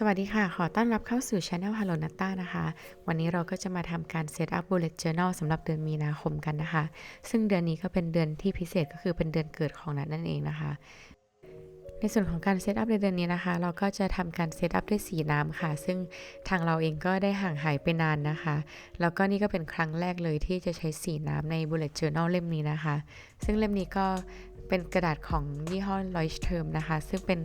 สวัสดีค่ะ ขอต้อนรับเข้าสู่ Channel Hello Nata นะคะ วันนี้เราก็จะมาทำการ Set up Bullet Journal สำหรับเดือนมีนาคมกันนะคะ ซึ่งเดือนนี้ก็เป็นเดือนที่พิเศษก็คือเป็นเดือนเกิดของนัทนั่นเองนะคะ ในส่วนของการเซตอัพในเดือนนี้นะคะ เราก็จะทำการเซตอัพด้วยสีน้ำค่ะ ซึ่งทางเราเองก็ได้ห่างหายไปนานนะคะ แล้วก็นี่ก็เป็นครั้งแรกเลยที่จะใช้สีน้ำใน Bullet Journal เล่มนี้นะคะ ซึ่งเล่มนี้ก็เป็นกระดาษของยี่ห้อ Leuchtturm นะคะ ซึ่งเป็น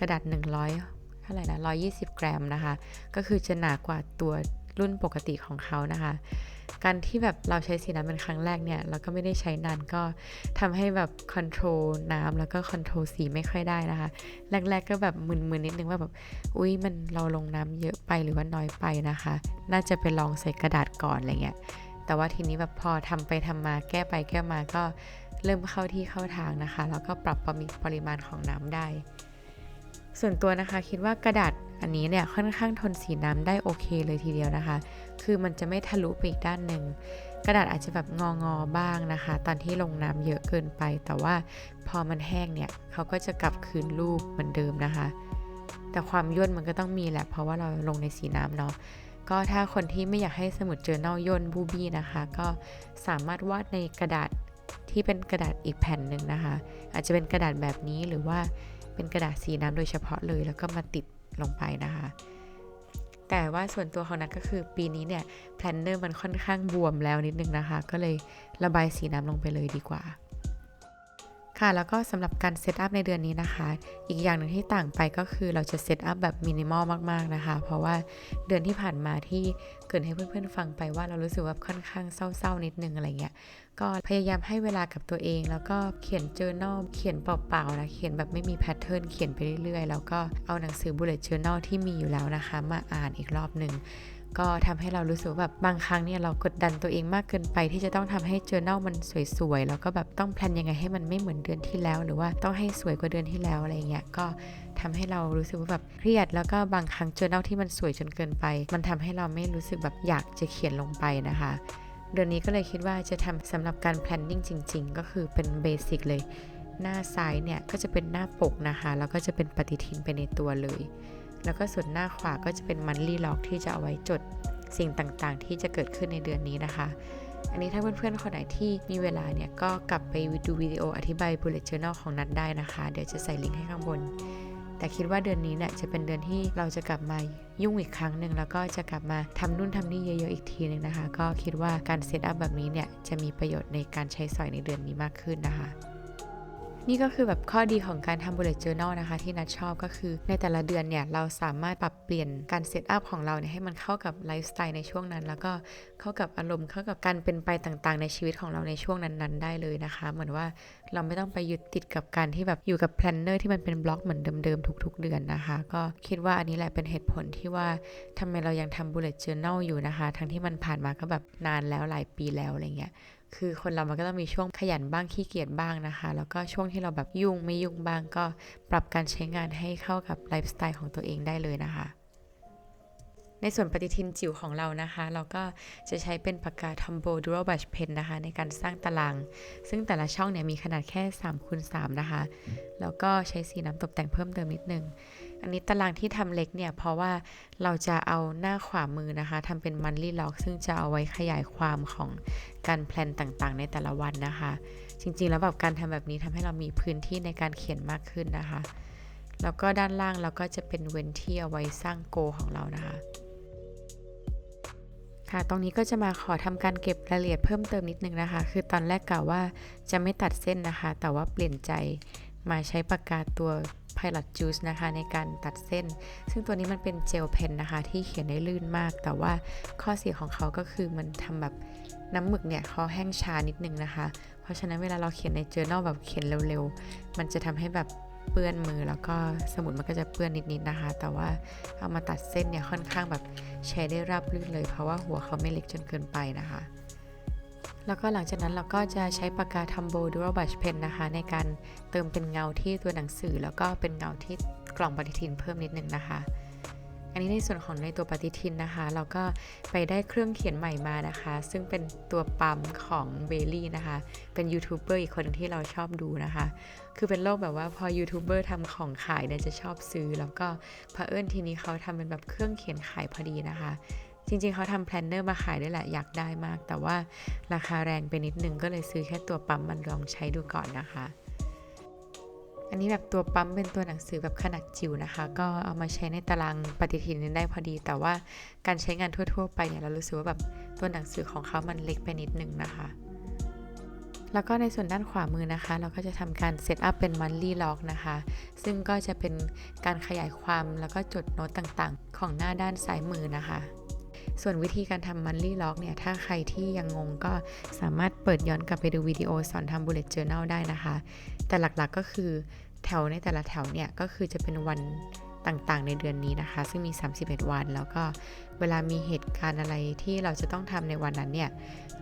กระดาษ 100 ท่าไหร่นะ120 กรัมนะคะ ก็คือจะหนากว่าตัวรุ่นปกติของเขานะคะ การที่แบบเราใช้สีน้ำเป็นครั้งแรกเนี่ยเราก็ไม่ได้ใช้นานก็ทำให้แบบคอนโทรลน้ำแล้วก็คอนโทรลสีไม่ค่อยได้นะคะ แรก ๆก็แบบมึนๆนิดนึงว่าแบบอุ้ยมันเราลงน้ำเยอะไปหรือว่าน้อยไปนะคะ น่าจะไปลองใส่กระดาษก่อนอะไรเงี้ยแต่ว่าทีนี้แบบพอทำไปทำมาแก้ไปแก้มาก็เริ่มเข้าที่เข้าทางนะคะ แล้วก็ปรับปริมาณของน้ำได้ ส่วนตัวนะคะคิดว่ากระดาษอันนี้เนี่ยค่อนข้างทนสีน้ำได้โอเคเลยทีเดียวนะคะ คือมันจะไม่ทะลุไปอีกด้านหนึ่งกระดาษอาจจะแบบงองอๆบ้างนะคะ ตอนที่ลงน้ำเยอะเกินไป แต่ว่าพอมันแห้งเนี่ยเขาก็จะกลับคืนรูปเหมือนเดิมนะคะ แต่ความย่นมันก็ต้องมีแหละ เพราะว่าเราลงในสีน้ำเนาะก็ถ้าคนที่ไม่อยากให้สมุดเจอแนลย่นบูบี้นะคะ ก็สามารถวาดในกระดาษที่เป็นกระดาษอีกแผ่นหนึ่งนะคะ อาจจะเป็นกระดาษแบบนี้หรือว่า เป็นกระดาษสีน้ำโดยเฉพาะเลย แล้วก็มาติดลงไปนะคะ แต่ว่าส่วนตัวของนัทก็คือปีนี้เนี่ยแพลนเนอร์มันค่อนข้างบวมแล้วนิดนึงนะคะ ก็เลยระบายสีน้ำลงไปเลยดีกว่า ค่ะแล้วก็สำหรับการเซตอัพในเดือนนี้นะคะ อีกอย่างหนึ่งที่ต่างไปก็คือเราจะเซตอัพแบบมินิมอลมากๆนะคะ เพราะว่าเดือนที่ผ่านมาที่เกรินให้เพื่อนๆฟังไปว่าเรารู้สึกว่าค่อนข้างเศร้าๆนิดนึงอะไรเงี้ยก็พยายามให้เวลากับตัวเอง แล้วก็เขียนเจอ journal เขียนเปล่าๆนะเขียนแบบไม่มีแพทเทิร์นเขียนไปเรื่อยๆ แล้วก็เอาหนังสือ bullet journal ที่มีอยู่แล้วนะคะ มาอ่านอีกรอบหนึ่ง ก็ทำให้เรารู้สึกแบบบางครั้งเนี่ยเรากดดันตัวเองมากเกินไป ที่จะต้องทำให้ journal มันสวยๆ แล้วก็แบบต้องแพลนยังไงให้มันไม่เหมือนเดือนที่แล้ว หรือว่าต้องให้สวยกว่าเดือนที่แล้วอะไรเงี้ยก็ทำให้เรารู้สึกว่าแบบเครียด แล้วก็บางครั้ง journal ที่มันสวยจนเกินไป มันทำให้เราไม่รู้สึกแบบอยากจะเขียนลงไปนะคะเดือนนี้ก็เลยคิดว่าจะทำสำหรับการ planning จริง ๆ ก็คือเป็นเบสิกเลย หน้าซ้ายเนี่ยก็จะเป็นหน้าปกนะคะ แล้วก็จะเป็นปฏิทินไปในตัวเลย แล้วก็ส่วนหน้าขวาก็จะเป็นมันลี่ล็อกที่จะเอาไว้จดสิ่งต่างๆ ที่จะเกิดขึ้นในเดือนนี้นะคะ อันนี้ถ้าเพื่อนๆคนไหนที่มีเวลาเนี่ย ก็กลับไปดูวิดีโออธิบาย bullet journal ของนัดได้นะคะ เดี๋ยวจะใส่ลิงก์ให้ข้างบน แต่คิดว่าเดือนนี้เนี่ยจะเป็นเดือนที่เราจะกลับมายุ่งอีกครั้งหนึ่งแล้วก็จะกลับมาทำนู่นทำนี่เยอะๆอีกทีหนึ่งนะคะ ก็คิดว่าการเซตอัพแบบนี้เนี่ยจะมีประโยชน์ในการใช้สอยในเดือนนี้มากขึ้นนะคะ นี่ก็คือแบบข้อดีของการทำ bullet journal นะคะ ที่นัดชอบก็คือในแต่ละเดือนเนี่ย เราสามารถปรับเปลี่ยนการเซตอัพของเราเนี่ยให้มันเข้ากับไลฟ์สไตล์ในช่วงนั้น แล้วก็เข้ากับอารมณ์เข้ากับการเป็นไปต่างๆ ในชีวิตของเราในช่วงนั้นๆ ได้เลยนะคะ เหมือนว่าเราไม่ต้องไปยึดติดกับการที่แบบอยู่กับแพลนเนอร์ที่มันเป็นบล็อกเหมือนเดิมๆทุก ๆ เดือนนะคะ ก็คิดว่าอันนี้แหละเป็นเหตุผลที่ว่าทำไมเรายังทำ bullet journal อยู่นะคะ ทั้งที่มันผ่านมาก็แบบนานแล้วหลายปีแล้วอะไรเงี้ย คือคนเรามันก็ต้องมีช่วงขยันบ้างขี้เกียจบ้างนะคะ แล้วก็ช่วงที่เราแบบยุ่งไม่ยุ่งบ้างก็ปรับการใช้งานให้เข้ากับไลฟ์สไตล์ของตัวเองได้เลยนะคะ ในส่วนปฏิทินจิ๋วของเรานะคะ เราก็จะใช้เป็นปากกา Tombow Dual Brush Pen นะคะ ในการสร้างตาราง ซึ่งแต่ละช่องเนี่ยมีขนาดแค่3คูณ3นะคะ แล้วก็ใช้สีน้ำตกแต่งเพิ่มเติมนิดนึง อันนี้ตารางที่ทำเล็กเนี่ย เพราะว่าเราจะเอาหน้าขวามือนะคะทำเป็นมันลี่ล็อก ซึ่งจะเอาไว้ขยายความของการแพลนต่างๆ ในแต่ละวันนะคะ จริงๆ แล้วแบบการทำแบบนี้ทำให้เรามีพื้นที่ในการเขียนมากขึ้นนะคะแล้วก็ด้านล่างเราก็จะเป็นเว้นที่เอาไว้สร้างโกของเรานะคะ ค่ะ ตรงนี้ก็จะมาขอทำการเก็บรายละเอียดเพิ่มเติมนิดนึงนะคะ คือตอนแรกกล่าวว่าจะไม่ตัดเส้นนะคะ แต่ว่าเปลี่ยนใจมาใช้ปากกาตัว Pilot Juice นะคะในการตัดเส้น ซึ่งตัวนี้มันเป็นเจลเพนนะคะ ที่เขียนได้ลื่นมาก แต่ว่าข้อเสียของเขาก็คือมันทำแบบน้ำหมึกเนี่ยเขาแห้งชานิดนึงนะคะ เพราะฉะนั้นเวลาเราเขียนใน journal แบบเขียนเร็วๆ มันจะทำให้แบบ เปื้อนมือแล้วก็สมุดมันก็จะเปื้อนนิดๆนะคะ แต่ว่าเอามาตัดเส้นเนี่ยค่อนข้างแบบใช้ได้ราบรื่นเลย เพราะว่าหัวเขาไม่เล็กจนเกินไปนะคะ แล้วก็หลังจากนั้นเราก็จะใช้ปากกาทัมโบดูรบัชเพนนะคะ ในการเติมเป็นเงาที่ตัวหนังสือ แล้วก็เป็นเงาที่กล่องปฏิทินเพิ่มนิดนึงนะคะ อันนี้ในส่วนของในตัวปฏิทินนะคะ เราก็ไปได้เครื่องเขียนใหม่มานะคะ ซึ่งเป็นตัวปั๊มของเบลลี่นะคะ เป็นยูทูบเบอร์อีกคนนึงที่เราชอบดูนะคะ คือเป็นโลกแบบว่าพอยูทูบเบอร์ทำของขายเนี่ยจะชอบซื้อ แล้วก็เผอิญทีนี้เขาทำเป็นแบบเครื่องเขียนขายพอดีนะคะจริงๆ เขาทำแพลนเนอร์มาขายด้วยแหละ อยากได้มาก แต่ว่าราคาแรงไปนิดนึงก็เลยซื้อแค่ตัวปั๊มมันลองใช้ดูก่อนนะคะ อันนี้แบบตัวปั๊มเป็นตัวหนังสือแบบขนาดจิ๋วนะคะ ก็เอามาใช้ในตารางปฏิทินได้พอดี แต่ว่าการใช้งานทั่ว ๆ ไปเนี่ยเรารู้สึกว่าแบบตัวหนังสือของเขามันเล็กไปนิดนึงนะคะ แล้วก็ในส่วนด้านขวามือนะคะ เราก็จะทำการเซตอัพเป็นมันลี่ล็อกนะคะ ซึ่งก็จะเป็นการขยายความแล้วก็จดโน้ตต่างๆ ของหน้าด้านซ้ายมือนะคะ ส่วนวิธีการทำมันลี่ล็อกเนี่ย ถ้าใครที่ยังงงก็สามารถเปิดย้อนกลับไปดูวิดีโอสอนทำ bullet journal ได้นะคะ แต่หลักๆก็คือแถวในแต่ละแถวเนี่ย ก็คือจะเป็นวันต่างๆ ในเดือนนี้นะคะ ซึ่งมี 31 วัน แล้วก็เวลามีเหตุการณ์อะไรที่เราจะต้องทำในวันนั้นเนี่ย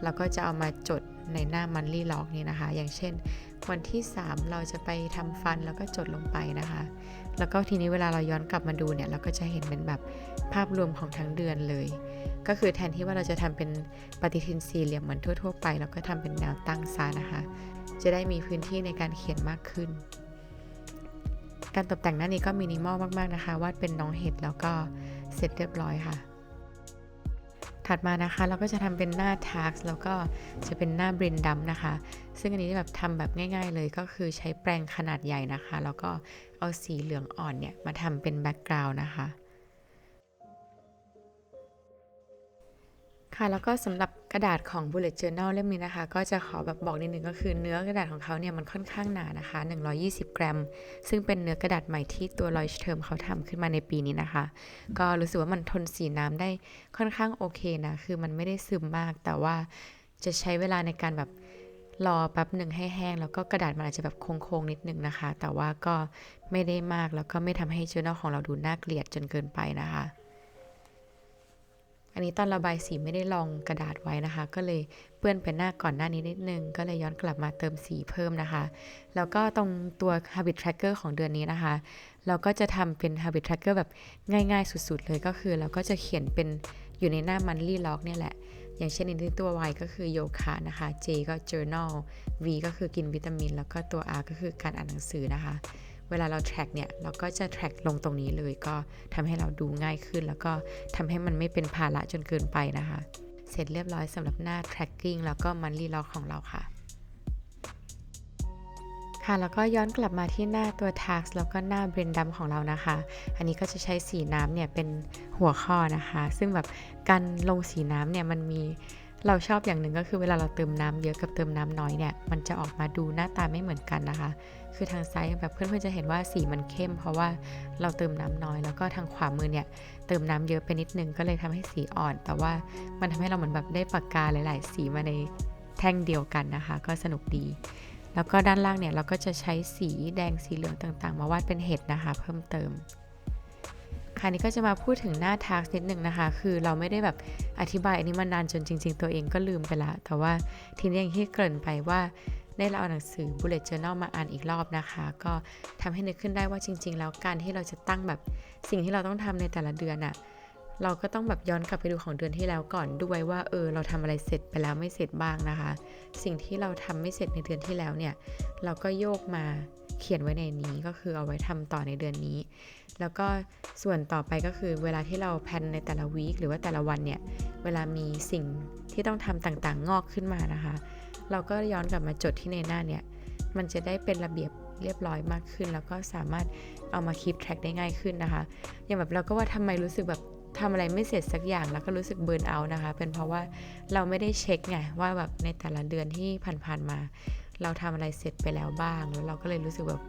เราก็จะเอามาจดในหน้ามันลี่ล็อกนี้นะคะ อย่างเช่น วันที่ 3 เราจะไปทำฟันแล้วก็จดลงไปนะคะ แล้วก็ทีนี้เวลาเราย้อนกลับมาดูเนี่ย เราก็จะเห็นเป็นแบบภาพรวมของทั้งเดือนเลย ก็คือแทนที่ว่าเราจะทำเป็นปฏิทินสี่เหลี่ยมเหมือนทั่ว ๆ ไป เราก็ทำเป็นแนวตั้งซะนะคะ จะได้มีพื้นที่ในการเขียนมากขึ้น การตกแต่งหน้านี้ก็มินิมอลมากๆนะคะวาดเป็นน้องเห็ดแล้วก็เสร็จเรียบร้อยค่ะ ถัดมานะคะเราก็จะทำเป็นหน้า tax แล้วก็จะเป็นหน้าบรินดัมนะคะ ซึ่งอันนี้แบบทำแบบง่าย ๆ เลยก็คือใช้แปรงขนาดใหญ่นะคะ แล้วก็เอาสีเหลืองอ่อนเนี่ยมาทำเป็นแบ็กกราวน์นะคะค่ะแล้วก็สำหรับ กระดาษของ bullet journal เล่มนี้นะคะ ก็จะขอแบบบอกนิดนึงก็คือเนื้อกระดาษของเขาเนี่ยมันค่อนข้างหนานะคะ 120 กรัม ซึ่งเป็นเนื้อกระดาษใหม่ที่ตัว l o i c h t e r m เขาทำขึ้นมาในปีนี้นะคะ ก็รู้สึกว่ามันทนสีน้ำได้ค่อนข้างโอเคนะ คือมันไม่ได้ซึมมาก แต่ว่าจะใช้เวลาในการแบบรอแป๊บหนึ่งให้แห้ง แล้วก็กระดาษมันอาจจะแบบโค้งๆนิดนึงนะคะ แต่ว่าก็ไม่ได้มากแล้วก็ไม่ทำให้ journal ของเราดูน่าเกลียดจนเกินไปนะคะ อันนี้ตอนระบายสีไม่ได้ลองกระดาษไว้นะคะ ก็เลยเปื้อนเป็นหน้าก่อนหน้านี้นิดนึง ก็เลยย้อนกลับมาเติมสีเพิ่มนะคะ แล้วก็ตรงตัว habit tracker ของเดือนนี้นะคะ เราก็จะทำเป็น habit tracker แบบง่ายๆ สุดๆ เลยก็คือ เราก็จะเขียนเป็นอยู่ในหน้า monthly log เนี่ยแหละ อย่างเช่นในตัว Y ก็คือโยคะนะคะ J ก็ journal V ก็คือกินวิตามิน แล้วก็ตัว R ก็คือการอ่านหนังสือนะคะ เวลาเรา track เนี่ย เราก็จะ track ลงตรงนี้เลย ก็ทำให้เราดูง่ายขึ้น แล้วก็ทำให้มันไม่เป็นภาระจนเกินไปนะคะ เสร็จเรียบร้อยสำหรับหน้า tracking แล้วก็ monthly log ของเราค่ะค่ะแล้วก็ย้อนกลับมาที่หน้าตัว task แล้วก็หน้า brain dump ของเรานะคะ อันนี้ก็จะใช้สีน้ำเนี่ยเป็นหัวข้อนะคะ ซึ่งแบบการลงสีน้ำเนี่ยมันมี เราชอบอย่างหนึ่งก็คือเวลาเราเติมน้ำเยอะกับเติมน้ำน้อยเนี่ย มันจะออกมาดูหน้าตาไม่เหมือนกันนะคะ คือทางซ้ายแบบเพื่อนๆจะเห็นว่าสีมันเข้ม เพราะว่าเราเติมน้ำน้อย แล้วก็ทางขวามือเนี่ยเติมน้ำเยอะไปนิดนึงก็เลยทำให้สีอ่อน แต่ว่ามันทำให้เราเหมือนแบบได้ปากกาหลายๆ สีมาในแท่งเดียวกันนะคะ ก็สนุกดี แล้วก็ด้านล่างเนี่ยเราก็จะใช้สีแดงสีเหลืองต่างๆ มาวาดเป็นเห็ดนะคะ เพิ่มเติม ค่ะนี้ก็จะมาพูดถึงหน้าทาร์กนิดหนึ่งนะคะ คือเราไม่ได้แบบอธิบายอันนี้มานานจนจริง ๆ ตัวเองก็ลืมไปละ แต่ว่าทีนี้อย่างที่เกริ่นไปว่าได้เราเอาหนังสือ bullet journal มาอ่านอีกรอบนะคะ ก็ทำให้นึกขึ้นได้ว่าจริง ๆ แล้วการที่เราจะตั้งแบบสิ่งที่เราต้องทำในแต่ละเดือนอะเราก็ต้องแบบย้อนกลับไปดูของเดือนที่แล้วก่อนด้วยว่าเออเราทำอะไรเสร็จไปแล้วไม่เสร็จบ้างนะคะ สิ่งที่เราทำไม่เสร็จในเดือนที่แล้วเนี่ย เราก็โยกมาเขียนไว้ในนี้ก็คือเอาไว้ทำต่อในเดือนนี้ แล้วก็ส่วนต่อไปก็คือเวลาที่เราแพนในแต่ละวีคหรือว่าแต่ละวันเนี่ย เวลามีสิ่งที่ต้องทำต่างๆ งอกขึ้นมานะคะ เราก็ย้อนกลับมาจดที่ในหน้าเนี่ย มันจะได้เป็นระเบียบเรียบร้อยมากขึ้น แล้วก็สามารถเอามาคีปแทร็กได้ง่ายขึ้นนะคะ อย่างแบบเราก็ว่าทำไมรู้สึกแบบทำอะไรไม่เสร็จสักอย่างแล้วก็รู้สึกเบิร์นเอานะคะ เป็นเพราะว่าเราไม่ได้เช็คไงว่าแบบในแต่ละเดือนที่ผ่านๆมา เราทำอะไรเสร็จไปแล้วบ้าง แล้วเราก็เลยรู้สึกแบบ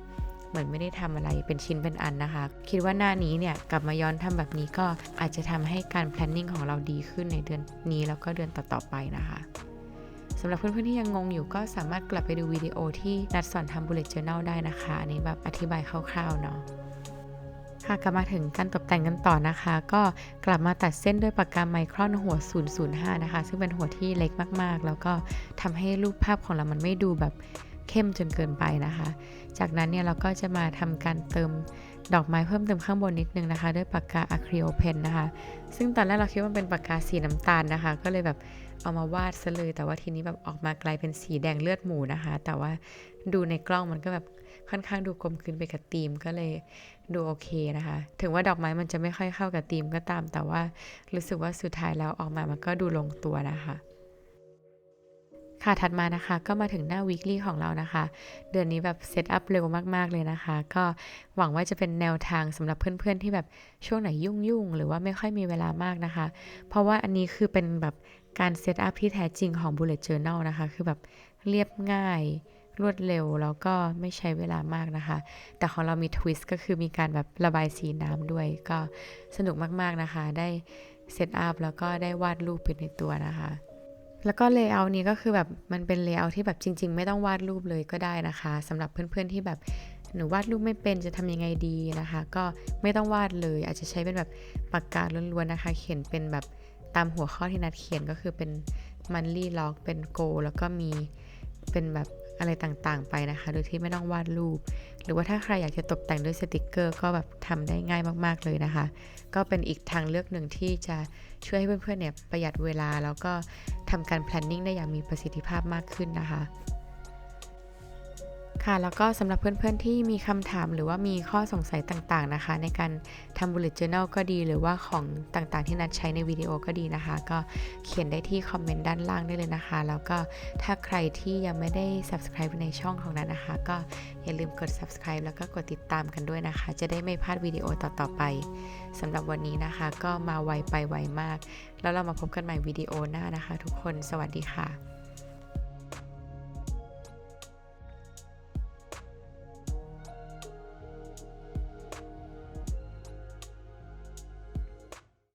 เหมือนไม่ได้ทำอะไรเป็นชิ้นเป็นอันนะคะ คิดว่าหน้านี้เนี่ยกลับมาย้อนทำแบบนี้ก็อาจจะทำให้การ planning ของเราดีขึ้นในเดือนนี้แล้วก็เดือนต่อๆไปนะคะสำหรับเพื่อนๆที่ยังงงอยู่ก็สามารถกลับไปดูวิดีโอที่นัดสอนทำ bullet journal ได้นะคะ อันนี้แบบอธิบายคร่าวๆเนาะค่ะกลับมาถึงการตกแต่งกันต่อนะคะ ก็กลับมาตัดเส้นด้วยปากกาไมครอนหัว 005 นะคะ ซึ่งเป็นหัวที่เล็กมากๆ แล้วก็ทำให้รูปภาพของเรามันไม่ดูแบบ เข้มจนเกินไปนะคะ จากนั้นเนี่ยเราก็จะมาทำการเติมดอกไม้เพิ่มเติมข้างบนนิดนึงนะคะ ด้วยปากกาอะคริโอเพนนะคะ ซึ่งตอนแรกเราคิดว่ามันเป็นปากกาสีน้ำตาลนะคะ ก็เลยแบบเอามาวาดซะเลย แต่ว่าทีนี้แบบออกมากลายเป็นสีแดงเลือดหมูนะคะ แต่ว่าดูในกล้องมันก็แบบค่อนข้างดูกลมกลืนไปกับธีมก็เลยดูโอเคนะคะ ถึงว่าดอกไม้มันจะไม่ค่อยเข้ากับธีมก็ตาม แต่ว่ารู้สึกว่าสุดท้ายแล้วออกมามันก็ดูลงตัวนะคะ ค่ะถัดมานะคะก็มาถึงหน้า weekly ของเรานะคะ เดือนนี้แบบเซตอัพเร็วมาก ๆ เลยนะคะ ก็หวังว่าจะเป็นแนวทางสำหรับเพื่อนๆ ที่แบบช่วงไหนยุ่ง ๆ หรือว่าไม่ค่อยมีเวลามากนะคะ เพราะว่าอันนี้คือเป็นแบบการเซตอัพที่แท้จริงของ bullet journal นะคะ คือแบบเรียบง่ายรวดเร็วแล้วก็ไม่ใช้เวลามากนะคะ แต่ของเรามีทวิสต์ก็คือมีการแบบระบายสีน้ำด้วย ก็สนุกมากๆนะคะ ได้เซตอัพแล้วก็ได้วาดรูปเป็นในตัวนะคะ แล้วก็เลเยอร์นี้ก็คือแบบมันเป็นเลเยอร์ที่แบบจริง ๆ ไม่ต้องวาดรูปเลยก็ได้นะคะสำหรับเพื่อนๆที่แบบหนูวาดรูปไม่เป็นจะทำยังไงดีนะคะ ก็ไม่ต้องวาดเลย อาจจะใช้เป็นแบบปากกาล้วนๆนะคะ เขียนเป็นแบบตามหัวข้อที่นัดเขียนก็คือเป็นมันลี่ล็อกเป็นโก แล้วก็มีเป็นแบบอะไรต่างๆไปนะคะ โดยที่ไม่ต้องวาดรูป หรือว่าถ้าใครอยากจะตกแต่งด้วยสติกเกอร์ก็แบบทำได้ง่ายมากๆเลยนะคะ ก็เป็นอีกทางเลือกหนึ่งที่จะช่วยให้เพื่อนๆเนี่ยประหยัดเวลาแล้วก็ ทำการ planning ได้อย่างมีประสิทธิภาพมากขึ้นนะคะ ค่ะแล้วก็สำหรับเพื่อนๆที่มีคำถามหรือว่ามีข้อสงสัยต่างๆนะคะ ในการทำ bullet journal ก็ดี หรือว่าของต่างๆที่นัดใช้ในวิดีโอก็ดีนะคะ ก็เขียนได้ที่คอมเมนต์ด้านล่างได้เลยนะคะ แล้วก็ถ้าใครที่ยังไม่ได้ subscribe ในช่องของนัดนะคะ ก็อย่าลืมกด subscribe แล้วก็กดติดตามกันด้วยนะคะ จะได้ไม่พลาดวิดีโอต่อๆไปสำหรับวันนี้นะคะ ก็มาไวไปไวมาก แล้วเรามาพบกันใหม่วิดีโอหน้านะคะ ทุกคนสวัสดีค่ะ